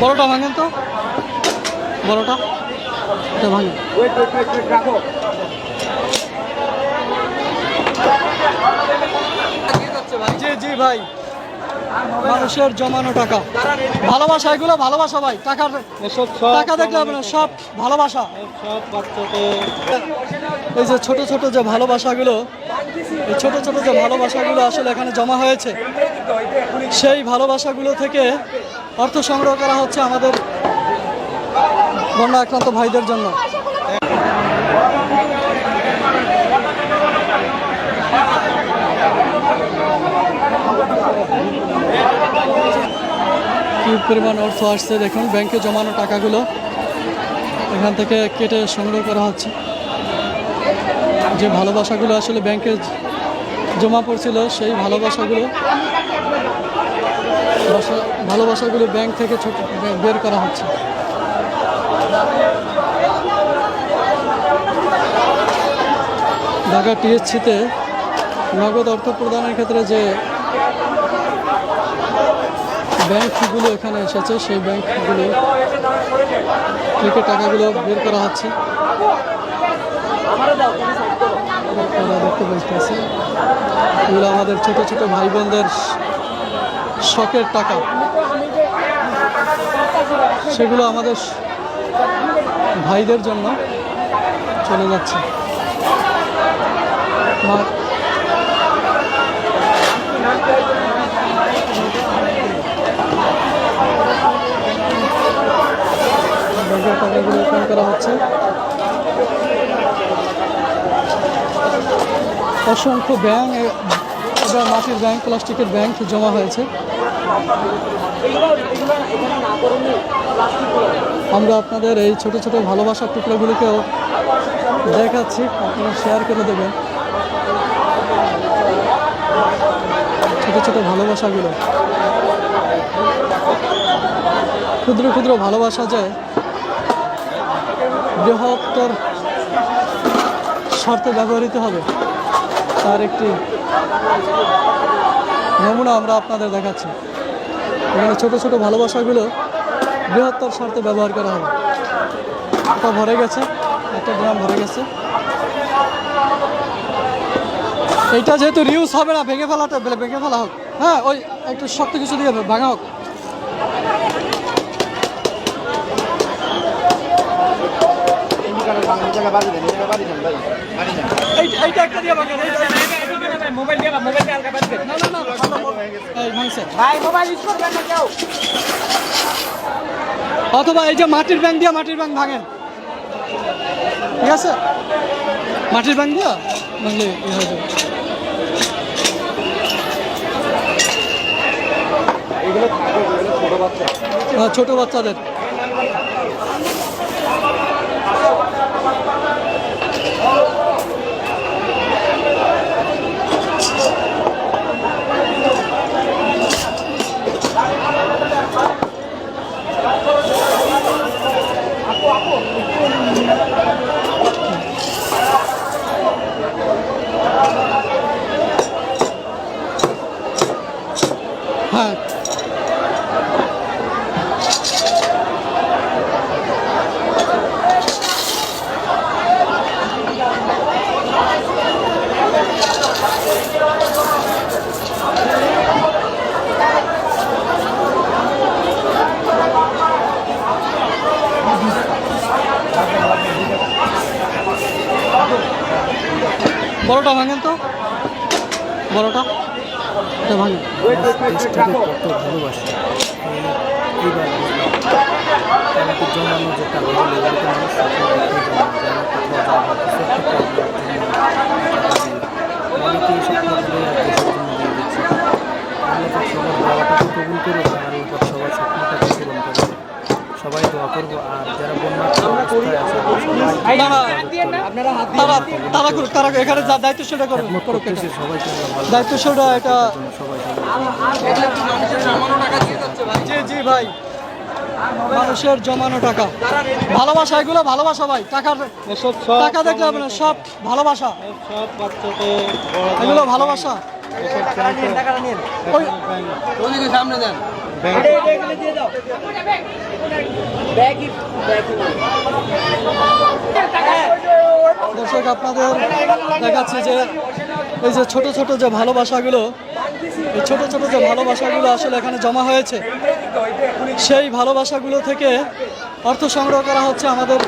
বড়টা ভাঙেন তো। বড়টা। ভাঙেন। জি জি ভাই। মানুষের জমানো টাকা। ভালোবাসা এগুলো ভালোবাসা ভাই। টাকার টাকা দেখলে না সব ভালোবাসা। সব এই যে ছোট ছোট যে ভালোবাসাগুলো এই ছোট ছোট যে ভালোবাসাগুলো আসলে এখানে জমা হয়েছে সেই ভালোবাসাগুলো থেকে অর্থ সংগ্রহ করা হচ্ছে আমাদের বন্যা আক্রান্ত ভাইদের জন্য। কি পরিমাণ অর্থ আসছে দেখুন, ব্যাংকে জমানো টাকাগুলো এখান থেকে কেটে সংগ্রহ করা হচ্ছে। যে ভালোবাসাগুলো আসলে ব্যাংকে জমা পড়ছিল, সেই ভালোবাসাগুলো বাসা- ভালোবাসাগুলো ব্যাংক থেকে বের করা হচ্ছে। ঢাকা টিএসসিতে নগদ অর্থ প্রদানের ক্ষেত্রে যে ব্যাংকগুলো এখানে এসেছে, সেই ব্যাংকগুলো থেকে টাকাগুলো বের করা হচ্ছে। দেখতে এগুলো আমাদের ছোট ছোট ভাই বোনদের শখের টাকা। সেগুলো আমাদের ভাইদের জন্য চলে যাচ্ছে। টাকাগুলো করা হচ্ছে। অসংখ্য ব্যাংক এবার মাটির ব্যাংক, প্লাস্টিকের ব্যাংক জমা হয়েছে। আমরা আপনাদের এই ছোট ছোট ভালোবাসার টুকরোগুলোকেও দেখাচ্ছি। আপনারা শেয়ার করে দেবেন। ছোট ছোট ভালোবাসাগুলো। ক্ষুদ্র ক্ষুদ্র ভালোবাসা যায় বৃহত্তর স্বার্থে ব্যবহৃত হবে, তার একটি নমুনা আমরা আপনাদের দেখাচ্ছি। এখানে ছোট ছোট ভালোবাসাগুলো বৃহত্তর স্বার্থে ব্যবহার করা হবে। এটা ভরে গেছে একটা ড্রাম ভরে গেছে। এইটা যেহেতু রিউজ হবে না ভেঙে ফেলাটা ভেঙে ফেলা হোক। হ্যাঁ ওই একটু শক্ত কিছু দিয়ে ভাঙা হোক। এইটা একটা দিয়ে ভাঙেন অথবা এই যে মাটির ব্যাংক দিয়ে মাটির ব্যাংক ভাঙেন। ঠিক আছে? মাটির ব্যাংক দিয়া ভাঙলে যাবে। হ্যাঁ, ছোট বাচ্চাদের। হ্যাঁ বড়টা ভাঙেন তো? বড়টা? দেশটাকে কত ভালোবাসে। এইবার জমানো যেটা এগুলোকে মানুষ সবাই দোয়া করব আর যারা সবাই তারা তারা করুক তারা এখানে যা দায়িত্ব সেটা করুক ভালো দায়িত্ব সেটা এটা। সবাই সবাই জি জি ভাই। মানুষের জমানো টাকা। ভালোবাসা এগুলো ভালোবাসা ভাই। টাকার টাকা দেখলে হবে না সব ভালোবাসা। এগুলো ভালোবাসা। সামনে দেন? দর্শক আপনাদের দেখাচ্ছি যে এই যে ছোট ছোট যে ভালোবাসাগুলো এই ছোট ছোট যে ভালোবাসাগুলো আসলে এখানে জমা হয়েছে সেই ভালোবাসাগুলো থেকে অর্থ সংগ্রহ করা হচ্ছে আমাদের